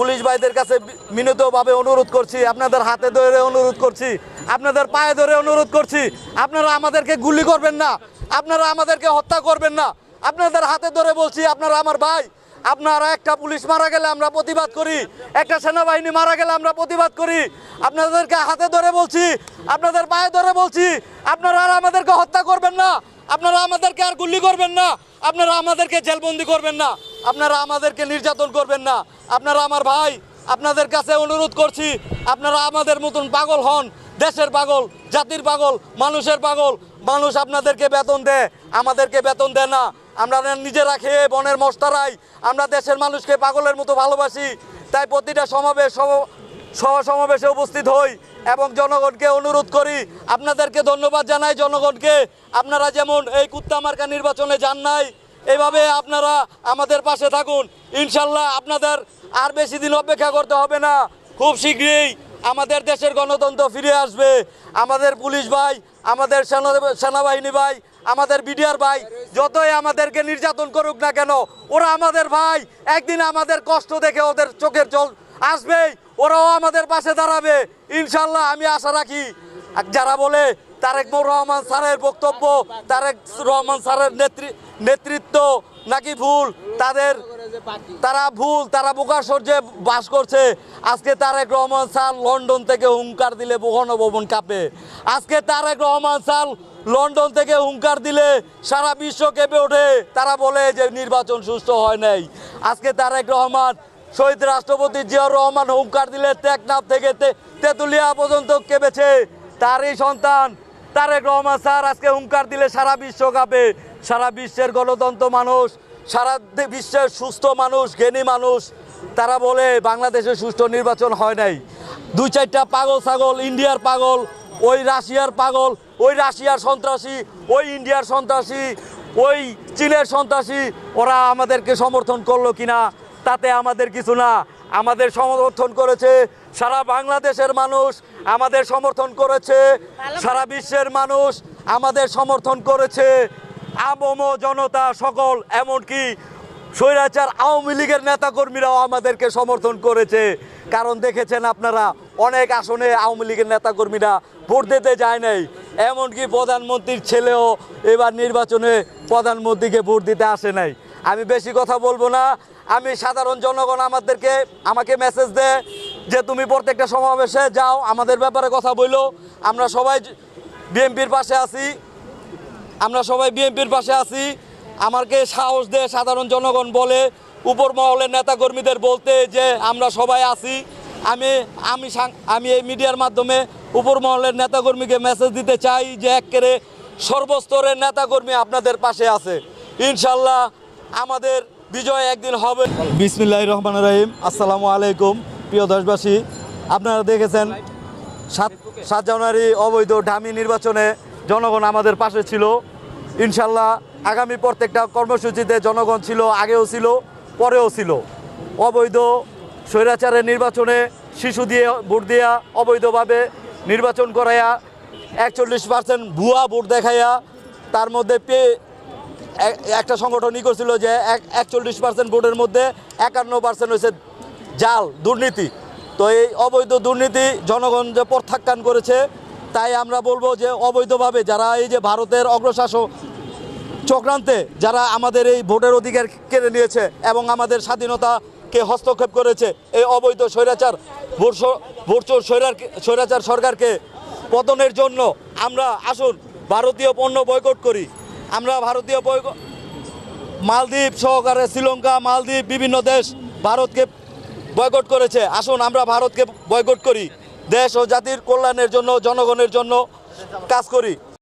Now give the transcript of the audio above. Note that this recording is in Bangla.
পুলিশ ভাইদের কাছে বি- বিনীতভাবে অনুরোধ করছি, আপনাদের হাতে ধরে অনুরোধ করছি, আপনাদের পায়ে ধরে অনুরোধ করছি, আপনারা আমাদেরকে গুলি করবেন না, আপনারা আমাদেরকে হত্যা করবেন না, আপনাদের হাতে ধরে বলছি, আপনারা আমার ভাই, আপনারা একটা পুলিশ মারা গেলে আমরা প্রতিবাদ করি, একটা সেনাবাহিনী মারা গেলে আমরা প্রতিবাদ করি, আপনাদেরকে হাতে ধরে বলছি, আপনাদের পায়ে ধরে বলছি, আপনারা আর আমাদেরকে হত্যা করবেন না, আপনারা আমাদেরকে আর গুলি করবেন না, আপনারা আমাদেরকে জেলবন্দি করবেন না। আপনারা আমাদেরকে নির্যাতন করবেন না। আপনারা আমার ভাই, আপনাদের কাছে অনুরোধ করছি, আপনারা আমাদের মতন পাগল হন, দেশের পাগল, জাতির পাগল, মানুষের পাগল। মানুষ আপনাদেরকে বেতন দেয়, আমাদেরকে বেতন দেয় না। আমরা নিজেরা খেয়ে বনের মস্তারাই আমরা দেশের মানুষকে পাগলের মতো ভালোবাসি। তাই প্রতিটা সমাবেশ সম- সহ সমাবেশে উপস্থিত হই এবং জনগণকে অনুরোধ করি, আপনাদেরকে ধন্যবাদ জানাই জনগণকে। আপনারা যেমন এই কুত্তা মার্কা নির্বাচনে যান নাই এইভাবে আপনারা আমাদের পাশে থাকুন। ইনশাল্লাহ আপনাদের আর বেশি দিন অপেক্ষা করতে হবে না। খুব শীঘ্রই আমাদের দেশের গণতন্ত্র ফিরে আসবে। আমাদের পুলিশ ভাই, আমাদের সেনা- সেনাবাহিনী ভাই, আমাদের বিডিআর ভাই, যতই আমাদেরকে নির্যাতন করুক না কেন, ওরা আমাদের ভাই। একদিন আমাদের কষ্ট দেখে ওদের চোখের জল আসবেই। ওরাও আমাদের পাশে দাঁড়াবে। ইনশাল্লাহ আমি আশা রাখি, যারা বলে তারেক রহমান স্যারের বক্তব্য, তারেক রহমান স্যারের নেতৃ- নেতৃত্ব নাকি ভুল? তাদের, তারা ভুল, তারা বোকাসর্যে বাস করছে। আজকে তারেক রহমান স্যার লন্ডন থেকে হুঙ্কার দিলে গণভবন কাঁপে। আজকে তারেক রহমান স্যার লন্ডন থেকে হুঙ্কার দিলে সারা বিশ্ব কেঁপে ওঠে। তারা বলে যে নির্বাচন সুষ্ঠু হয় নাই। আজকে তারেক রহমান, শহীদ রাষ্ট্রপতি জিয়াউর রহমান হুঙ্কার দিলে টেকনাফ থেকে তেঁতুলিয়া পর্যন্ত কেঁপেছে। তারই সন্তান তারেক রহমান স্যার আজকে হুঙ্কার দিলে সারা বিশ্ব কাঁপে। সারা বিশ্বের গণতন্ত্র মানুষ, সারা বিশ্বের সুস্থ মানুষ, জ্ঞানী মানুষ, তারা বলে বাংলাদেশে সুষ্ঠু নির্বাচন হয় নাই। দুই চারটা পাগল ছাগল, ইন্ডিয়ার পাগল, ওই রাশিয়ার পাগল, ওই রাশিয়ার সন্ত্রাসী, ওই ইন্ডিয়ার সন্ত্রাসী, ওই চীনের সন্ত্রাসী, ওরা আমাদেরকে সমর্থন করল কিনা, তাতে আমাদের কিছু না। আমাদের সমর্থন করেছে সারা বাংলাদেশের মানুষ আমাদের সমর্থন করেছে সারা বিশ্বের মানুষ আমাদের সমর্থন করেছে। আবম জনতা সকল এমনকি স্বৈরাচার আওয়ামী লীগের নেতাকর্মীরাও আমাদেরকে সমর্থন করেছে। কারণ দেখেছেন আপনারা অনেক আসনে আওয়ামী লীগের নেতাকর্মীরা ভোট দিতে যায় নাই। এমনকি প্রধানমন্ত্রীর ছেলেও এবার নির্বাচনে প্রধানমন্ত্রীকে ভোট দিতে আসে নাই। আমি বেশি কথা বলব না। আমি সাধারণ জনগণ আমাদেরকে, আমাকে মেসেজ দেয় যে তুমি প্রত্যেকটা সমাবেশে যাও, আমাদের ব্যাপারে কথা বইলো আমরা সবাই বিএনপির পাশে আছি। আমরা সবাই বিএনপির পাশে আছি। আমাকে সাহস দেয় সাধারণ জনগণ বলে। উপর মহলের নেতাকর্মীদের বলতে যে আমরা সবাই আছি। আমি আমি আমি এই মিডিয়ার মাধ্যমে উপর মহলের নেতাকর্মীকে মেসেজ দিতে চাই যে একেবারে সর্বস্তরের নেতাকর্মী আপনাদের পাশে আছে। ইনশাল্লাহ আমাদের বিজয় একদিন হবে। বিসমিল্লাহ রহমান রহিম। আসসালামু আলাইকুম, প্রিয় দেশবাসী। আপনারা দেখেছেন, সাত সাত জানুয়ারি অবৈধ ঢামি নির্বাচনে জনগণ আমাদের পাশে ছিল। ইনশাল্লাহ আগামী প্রত্যেকটা কর্মসূচিতে জনগণ ছিল, আগেও ছিল, পরেও ছিল। অবৈধ স্বৈরাচারের নির্বাচনে শিশু দিয়ে ভোট দিয়া অবৈধভাবে নির্বাচন করাইয়া একচল্লিশ পার্সেন্ট ভুয়া ভোট দেখাইয়া তার মধ্যে পে এক- একটা সংগঠনই করছিল যে এক, একচল্লিশ পার্সেন্ট ভোটের মধ্যে একান্ন পার্সেন্ট হয়েছে জাল, দুর্নীতি। তো এই অবৈধ দুর্নীতি জনগণ যে প্রত্যাখ্যান করেছে, তাই আমরা বলব যে অবৈধভাবে যারা এই যে ভারতের অগ্রশাসক চক্রান্তে যারা আমাদের এই ভোটের অধিকার কেড়ে নিয়েছে এবং আমাদের স্বাধীনতাকে হস্তক্ষেপ করেছে, এই অবৈধ স্বৈরাচার, ভোট স- ভোট স্বৈরার, স্বৈরাচার সরকারকে পতনের জন্য আমরা আসুন, ভারতীয় পণ্য বয়কট করি। আমরা ভারতীয় মালদ্বীপ সহকারে শ্রীলঙ্কা, মালদ্বীপ বিভিন্ন দেশ ভারতকে বয়কট করেছে। আসুন, আমরা ভারতকে বয়কট করি। দেশ ও জাতির কল্যাণের জন্য, জনগণের জন্য কাজ করি।